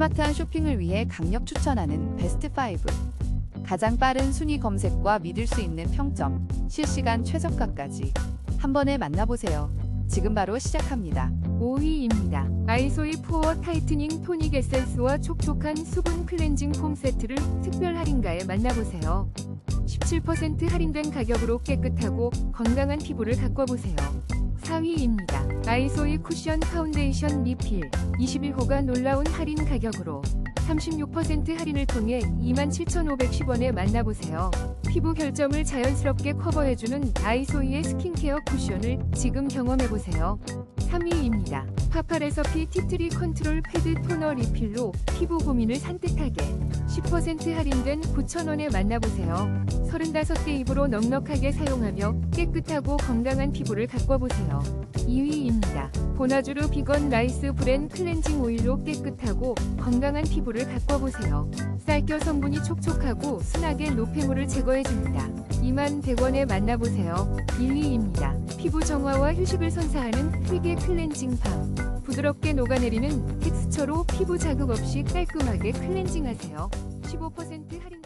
스마트한 쇼핑을 위해 강력 추천하는 베스트 5. 가장 빠른 순위 검색과 믿을 수 있는 평점, 실시간 최저가까지 한 번에 만나보세요. 지금 바로 시작합니다. 5위입니다. 아이소이 푸어 타이트닝 토닉 에센스와 촉촉한 수분 클렌징 폼 세트를 특별 할인가에 만나보세요. 17% 할인된 가격으로 깨끗하고 건강한 피부를 가꿔보세요. 4위입니다. 아이소이 쿠션 파운데이션 리필 21호가 놀라운 할인 가격으로 36% 할인을 통해 27,510원에 만나보세요. 피부 결점을 자연스럽게 커버해주는 아이소이의 스킨케어 쿠션을 지금 경험해보세요. 3위입니다. 파파레서피 티트리 컨트롤 패드 토너 리필로 피부 고민을 산뜻하게 10% 할인된 9,000원에 만나보세요. 35개 입으로 넉넉하게 사용하며 깨끗하고 건강한 피부를 가꿔보세요. 2위입니다. 보나주루 비건 라이스 브랜 클렌징 오일로 깨끗하고 건강한 피부를 가꿔보세요. 쌀겨 성분이 촉촉하고 순하게 노폐물을 제거해줍니다. 2만 100원에 만나보세요. 1위입니다. 피부 정화와 휴식을 선사하는 휘게 클렌징 팜. 부드럽게 녹아내리는 텍스처로 피부 자극 없이 깔끔하게 클렌징하세요. 15% 할인